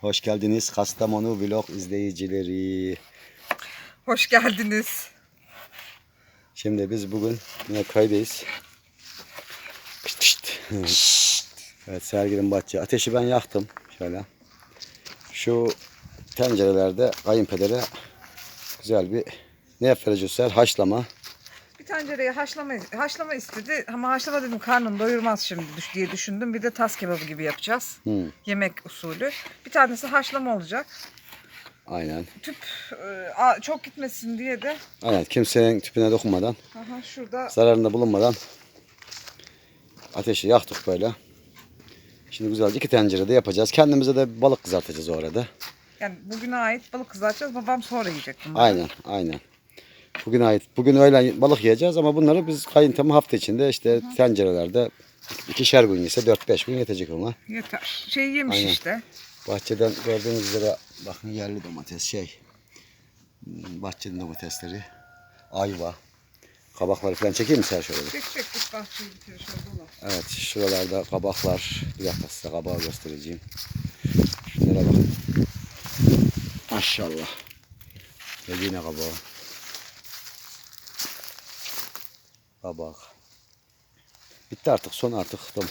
Hoş geldiniz Kastamonu vlog izleyicileri. Hoş geldiniz. Şimdi biz bugün yine köydeyz. Pişt pişt. evet Sergil'in bahçe. Ateşi ben yaktım. Şöyle. Şu tencerelerde kayınpedere güzel bir ne yapacağız Ser? Haşlama. Tencereye haşlama, haşlama istedi ama haşlama dedim karnını doyurmaz şimdi diye düşündüm. Bir de tas kebabı gibi yapacağız. Hı, Yemek usulü. Bir tanesi haşlama olacak. aynen. Tüp e, a- çok gitmesin diye de Aynen kimsenin tüpüne dokunmadan, aha, şurada zararında bulunmadan ateşi yaktık böyle. Şimdi güzelce iki tencerede yapacağız. Kendimize de balık kızartacağız o arada. yani bugüne ait balık kızartacağız. Babam sonra yiyecek bunları. Aynen, aynen. Bugün ait. Bugün öğlen balık yiyeceğiz ama bunları biz kayıntamı hafta içinde işte tencerelerde ikişer gün ise 4-5 gün yetecek ona. Yeter. Şey yemiş Aynen. işte. Bahçeden gördüğünüz üzere bakın yerli domates şey. Bahçenin domatesleri. Ayva. Kabakları falan çekeyim mi sen şöyle? Çek çek git bahçeyi bitir şöyle dola. Evet şuralarda kabaklar. Bir dakika size kabağı göstereceğim. Şunlara bakın. Maşallah. Ve yine Kabak. Bitti artık son artık. Tamam.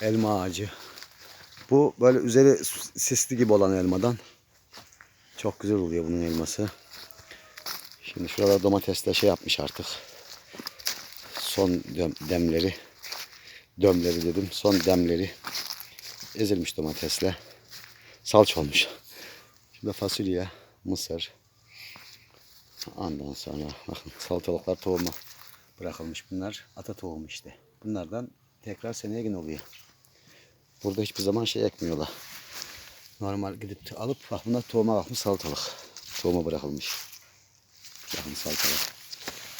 Elma ağacı. Bu böyle üzeri sisli gibi olan elmadan. Çok güzel oluyor bunun elması. Şimdi şurada domatesle şey yapmış artık. Son dem- demleri. Dömleri dedim. Son demleri. Ezilmiş domatesle. Salça olmuş. Şimdi fasulye, mısır. Ondan sonra bakın salatalıklar tohuma bırakılmış bunlar. Ata tohumu işte. Bunlardan tekrar seneye yine oluyor. Burada hiçbir zaman şey ekmiyorlar. Normal gidip alıp bak bunlar tohuma bakmış salatalık. Tohuma bırakılmış. Bakın salatalık.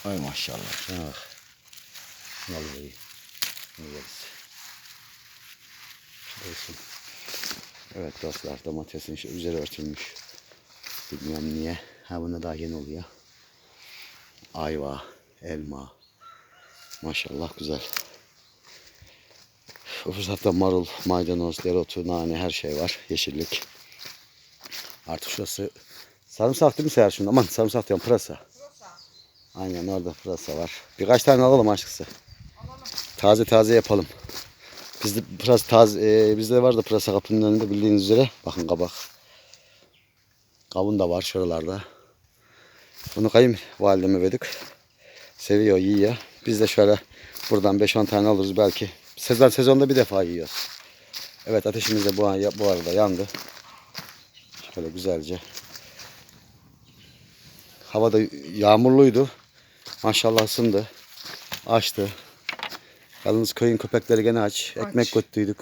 Ay maşallah. Şuna bak. Vallahi. Ne yeriz. Olsun. Evet dostlar domatesin şu üzeri örtülmüş. Bilmiyorum niye. Ha bunda daha yeni oluyor. Ayva, elma. Maşallah güzel. Bu fırsatta marul, maydanoz, dereotu, nane her şey var. Yeşillik. Artık şurası sarımsak değil mi Seher şunda? Aman sarımsak diyorum pırasa. Aynen orada pırasa var. Birkaç tane alalım aşkısı. Taze taze yapalım. Bizde pırasa taze, e, bizde var da pırasa kapının önünde bildiğiniz üzere. Bakın kabak. Kavun da var şuralarda. Bunu kayın valideme verdik. Seviyor, yiyor. Biz de şöyle buradan 5-10 tane alırız belki. Sezon sezonda bir defa yiyoruz. Evet ateşimiz de bu, an, bu arada yandı. Şöyle güzelce. Hava da yağmurluydu. Maşallah ısındı. Açtı. Yalnız köyün köpekleri gene aç. Ekmek Aç. götürdük.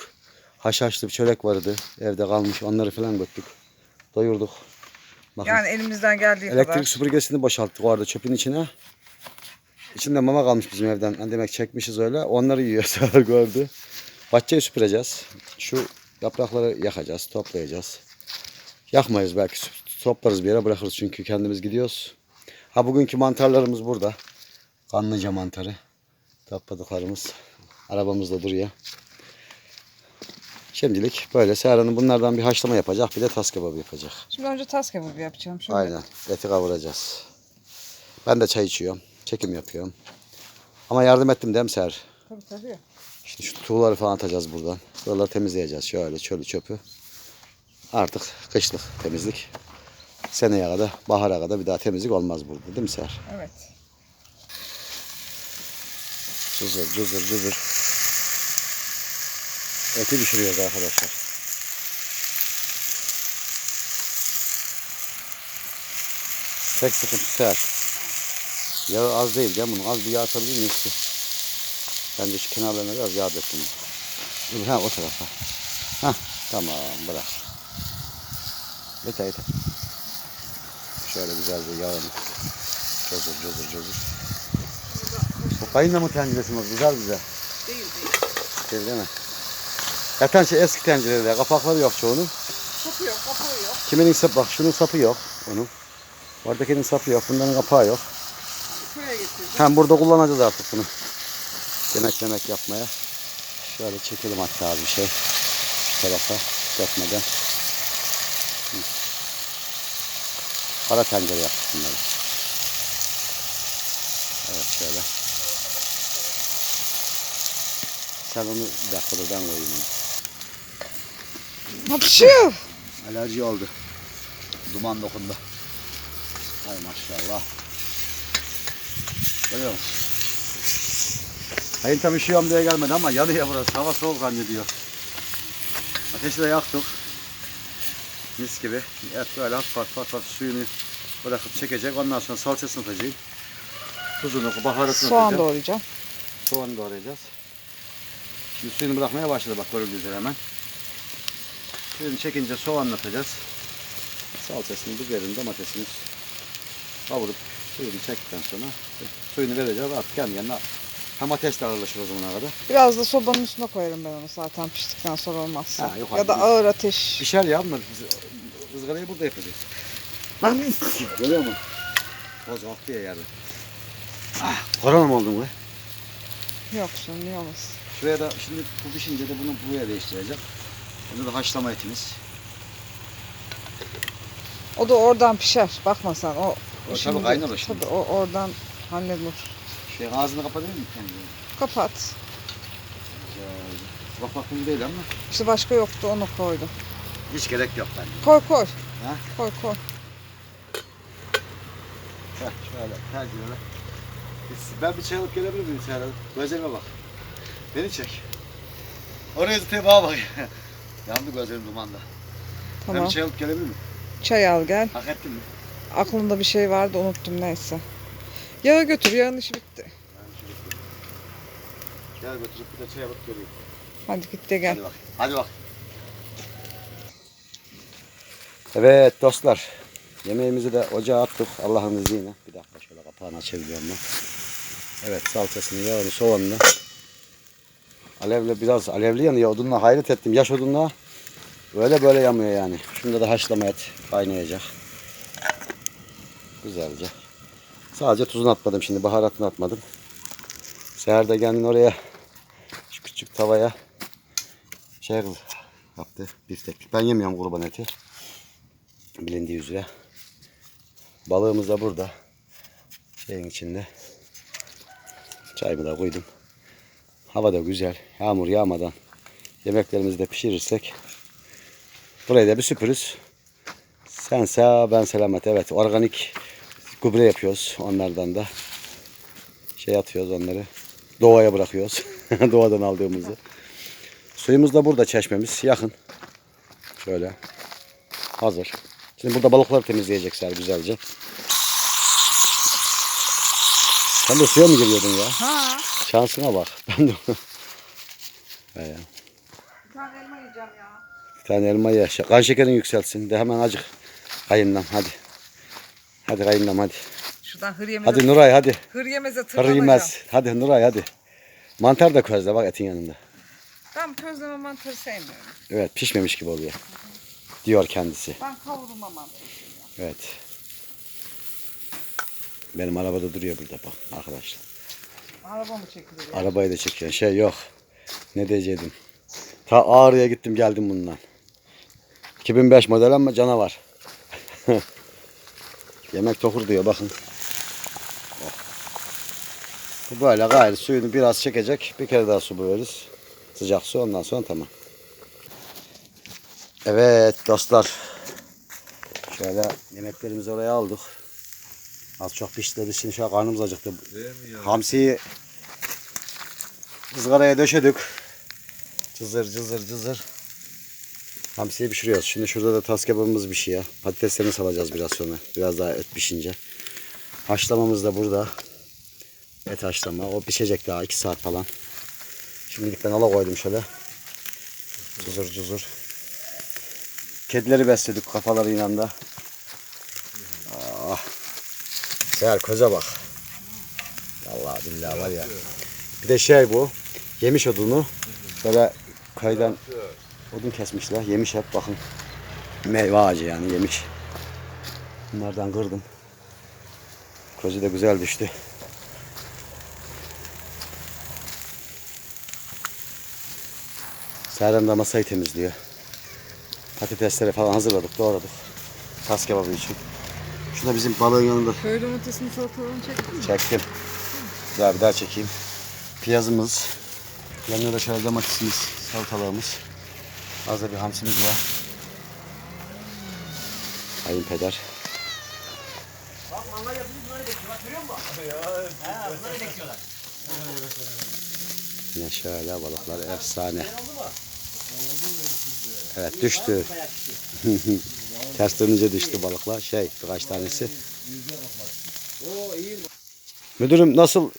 Haşhaşlı bir çörek vardı. Evde kalmış. Onları falan götürdük. Doyurduk. Bakın. Yani elimizden geldiği Elektrik kadar. süpürgesini boşalttık orada çöpün içine. İçinde mama kalmış bizim evden. Yani demek çekmişiz öyle. Onları yiyor gördü. Bahçeyi süpüreceğiz. Şu yaprakları yakacağız, toplayacağız. Yakmayız belki. Toplarız bir yere bırakırız çünkü kendimiz gidiyoruz. Ha bugünkü mantarlarımız burada. Kanlıca mantarı. Topladıklarımız. Arabamızda duruyor. Şimdilik böyle. Seher Hanım bunlardan bir haşlama yapacak. Bir de tas kebabı yapacak. Şimdi önce tas kebabı yapacağım. Şöyle. Aynen. Eti kavuracağız. Ben de çay içiyorum. Çekim yapıyorum. Ama yardım ettim değil mi Ser? Tabii tabii. İşte şu tuğları falan atacağız buradan. Buraları temizleyeceğiz. Şöyle çölü çöpü. Artık kışlık temizlik. Seneye kadar, bahara kadar bir daha temizlik olmaz burada değil mi Ser? Evet. Cızır cızır cızır. Eti pişiriyoruz arkadaşlar. Tek sıkıntı Ser. Yağı az değil gel bunu. Az bir yağ atabilir miyiz ki? Bence şu kenarlarına biraz yağ dök bunu. Dur ha o tarafa. Ha tamam bırak. Yeter yeter. Şöyle güzelce yağını. Cızır cızır cızır. Bu kayınla mı tenceresi mi? Güzel güzel. Değil değil. Şey değil mi? Zaten şey eski tencereler. Kapakları yok çoğunun. Sapı yok, kapağı yok. Kiminin sapı, bak şunun sapı yok. Onun. Oradakinin sapı yok. Bunların kapağı yok. Hem burada kullanacağız artık bunu. Yemek yemek yapmaya. Şöyle çekelim hatta bir şey. Şu tarafa dökmeden. Kara tencere yaptık bunları. Evet şöyle. Sen onu bir dakika dur ben koyayım onu. Hapşu. Alerji oldu. Duman dokundu. Hay maşallah. Görüyor musun? Hayır tam üşüyorum diye gelmedi ama yanıyor burası. Hava soğuk zannediyor. Ateşi de yaktık. Mis gibi. Et böyle hafif hafif hafif hafif suyunu bırakıp çekecek. Ondan sonra salçasını atacağım. Tuzunu, baharatını Soğan atacağım. doğrayacağım. Soğan doğrayacağız. Şimdi suyunu bırakmaya başladı bak görüldüğü üzere hemen. Suyunu çekince soğanla atacağız. Salçasını, biberini, domatesini kavurup suyunu çektikten sonra suyunu vereceğiz. Artık kendi kendine hem ateş de ağırlaşır o zamana kadar. Biraz da sobanın üstüne koyarım ben onu zaten piştikten sonra olmazsa. Ha, ya da ağır ateş. Pişer ya ama biz ızgarayı burada yapacağız. Görüyor musun? Boz kalktı ya yarın. Ah, korona mı oldun be? Yok şimdi niye olmasın. Şuraya da şimdi bu pişince de bunu buraya değiştireceğim. Bunu da haşlama etimiz. O da oradan pişer. Bakma sen. O, O tabii kaynar o şimdi. Tabii o oradan halledilir. Şey ağzını kapatayım mı? Kapat. Güzel. Kapaklı değil ama İşte başka yoktu onu koydum. hiç gerek yok bence. Koy koy. Ha? Koy koy. Heh, şöyle tercihine. Ben bir çay alıp gelebilir miyim Serhat? Gözlerime bak. Beni çek. Oraya tutayım bana bak. Yandı gözlerim dumanda. Ben Tamam. bir çay alıp gelebilir miyim? Çay al gel. Hak ettin mi? Aklımda bir şey vardı unuttum neyse. Yağı götür. Yağın işi bitti. Şimdi gittim. Gel götürüp bir de çay alıp geleyim. Hadi git de gel. Hadi bak. Hadi bak. Evet dostlar. Yemeğimizi de ocağa attık Allah'ın izniyle. Bir dakika şöyle kapağını açabiliyorum ben. Evet salçasını, yağını, soğanını. Alevle biraz alevli yanıyor odunla hayret ettim. Yaş odunla böyle böyle yanmıyor yani. Şunda da haşlama et kaynayacak. Güzelce. Sadece tuzunu atmadım şimdi baharatını atmadım. Seher de kendini oraya şu küçük tavaya şey yaptı biftek. Ben yemiyorum kurban eti. Bilindiği üzere. Balığımız da burada. Şeyin içinde. Çayımı da koydum. Hava da güzel. Yağmur yağmadan yemeklerimizi de pişirirsek burayı da bir süpürüz. Sen sağ ben selamet. Evet organik gübre yapıyoruz onlardan da. Şey atıyoruz onları. Doğaya bırakıyoruz. Doğadan aldığımızı. Suyumuz da burada çeşmemiz yakın. Şöyle. Hazır. Şimdi burada balıkları temizleyecekler güzelce. Sen de suya mı giriyordun ya? Ha. Şansına bak. Ben de... Bir tane elma yiyeceğim ya. Bir tane elma ye. Kan şekerin yükselsin. De hemen acık. Kayınlam hadi. Hadi kayınlam hadi. Şuradan hır yemeze, Hadi Nuray hadi. hır yemeze tırmanacağım. yemez. Hadi Nuray hadi. Mantar da közle bak etin yanında. Ben közleme mantarı sevmiyorum. Evet pişmemiş gibi oluyor. Diyor kendisi. Ben kavurma mantarı. Evet. Benim arabada duruyor burada bak arkadaşlar. Araba mı çekilir ya? Arabayı da çekiyor. Şey yok. Ne diyecektim. Ta Ağrı'ya gittim geldim bundan. 2005 model ama canavar. Yemek tokur diyor bakın. Bu böyle gayrı suyunu biraz çekecek. Bir kere daha su koyarız. Sıcak su ondan sonra tamam. Evet dostlar. Şöyle yemeklerimizi oraya aldık. Az çok pişti. Şimdi şu an karnımız acıktı. Hamsiyi ızgaraya döşedik. Cızır cızır cızır. Hamsiyi pişiriyoruz. Şimdi şurada da tas kebabımız pişiyor. Patateslerini salacağız biraz sonra. Biraz daha et pişince. Haşlamamız da burada. Et haşlama. O pişecek daha 2 saat falan. Şimdilik ben ala koydum şöyle. Cızır cızır. Kedileri besledik kafalarıyla da. Ah. Seher köze bak. Allah billahi var ya. Bir de şey bu. Yemiş odunu. Böyle kaydan odun kesmişler. Yemiş hep bakın. Meyve ağacı yani yemiş. Bunlardan kırdım. Közü de güzel düştü. Serhan da masayı temizliyor. Patatesleri falan hazırladık, doğradık. Tas kebabı için. Şurada bizim balığın yanında Köy domatesini salatalığını çektin mi? çektim. Daha bir daha çekeyim. Piyazımız. Yanında da şöyle domatesimiz, salatalığımız. Hazır bir hamsimiz var. Kayınpeder. Yine şöyle balıklar efsane. Evet düştü. Ters dönünce düştü balıklar. Şey birkaç tanesi. Müdürüm nasıl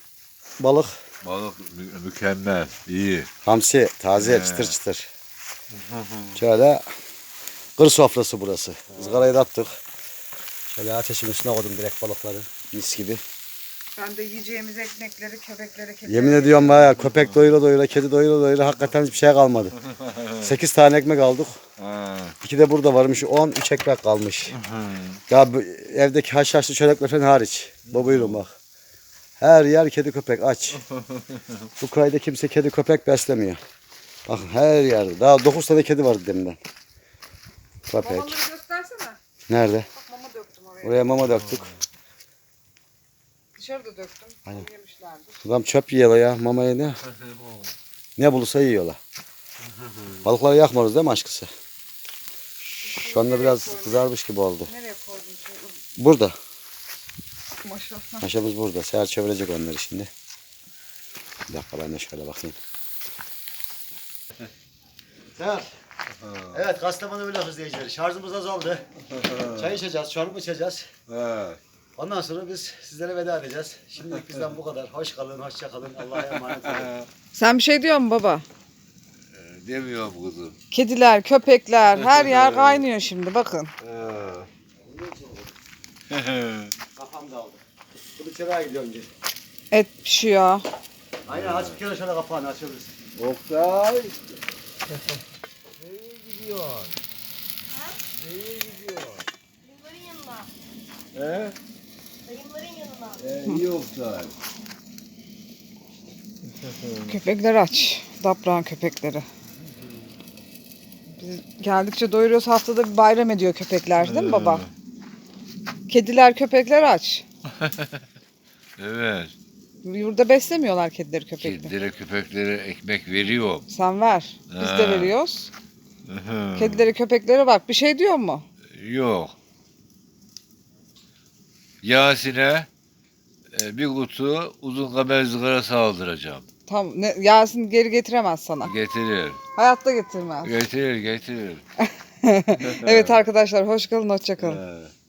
balık? Balık mü- mükemmel, iyi. Hamsi taze He. çıtır çıtır. Şöyle kır sofrası burası. Izgarayı da attık. Şöyle ateşin üstüne koydum direkt balıkları. Mis gibi. Ben de yiyeceğimiz ekmekleri, köpekleri, kedileri. Yemin ediyorum bayağı köpek doyura doyura, kedi doyura doyura hakikaten hiçbir şey kalmadı. 8 tane ekmek aldık. İki de burada varmış. 10, 3 ekmek kalmış. Ya bu evdeki haşhaşlı çörekler falan hariç. Bu buyurun bak. Her yer kedi köpek aç. bu köyde kimse kedi köpek beslemiyor. Bakın her yerde. Daha 9 tane kedi vardı deminden. Köpek. Mamaları göstersene. Nerede? Bak mama döktüm oraya. Oraya mama döktük. Dışarıda döktüm. Aynen. Yemişlerdi. Adam çöp yiyorlar ya mamayı ne? Ne bulursa yiyorlar. Balıkları yakmıyoruz değil mi aşkısı? Şu anda biraz kızarmış gibi oldu. Nereye koydum şey? Burada. Maşallah. Maşamız burada. Seher çevirecek onları şimdi. Bir dakika ben de şöyle bakayım. Seher. Evet Kastamonu vlog izleyicileri. Şarjımız azaldı. Çay içeceğiz, çorba içeceğiz. Evet. Ondan sonra biz sizlere veda edeceğiz. Şimdilik bizden bu kadar. Hoş kalın, hoşça kalın. Allah'a emanet olun. Sen bir şey diyor musun baba? Demiyorum kızım. Kediler, köpekler her yer kaynıyor şimdi bakın. Kafam dağıldı. Bu içeri gidiyor önce. Et pişiyor. Aynen aç bir kere şöyle kapağını açabiliriz. Oktay. Dayımların yanına. He? Dayımların yanına. Ee, iyi Oktay. Köpekler aç. Daprağın köpekleri. Biz geldikçe doyuruyoruz. Haftada bir bayram ediyor köpekler değil mi baba? Kediler, köpekler aç. Evet. Yurda beslemiyorlar kedileri, köpekleri. Kedilere köpeklere ekmek veriyorum. Sen ver. Biz de Ha. veriyoruz. Kedileri, köpeklere bak. Bir şey diyor mu? Yok. Yasin'e e, bir kutu uzun kamer zıgara saldıracağım. Tam ne, Yasin geri getiremez sana. Getirir. Hayatta getirmez. Getirir, getirir. evet arkadaşlar hoş kalın, hoşça kalın. He.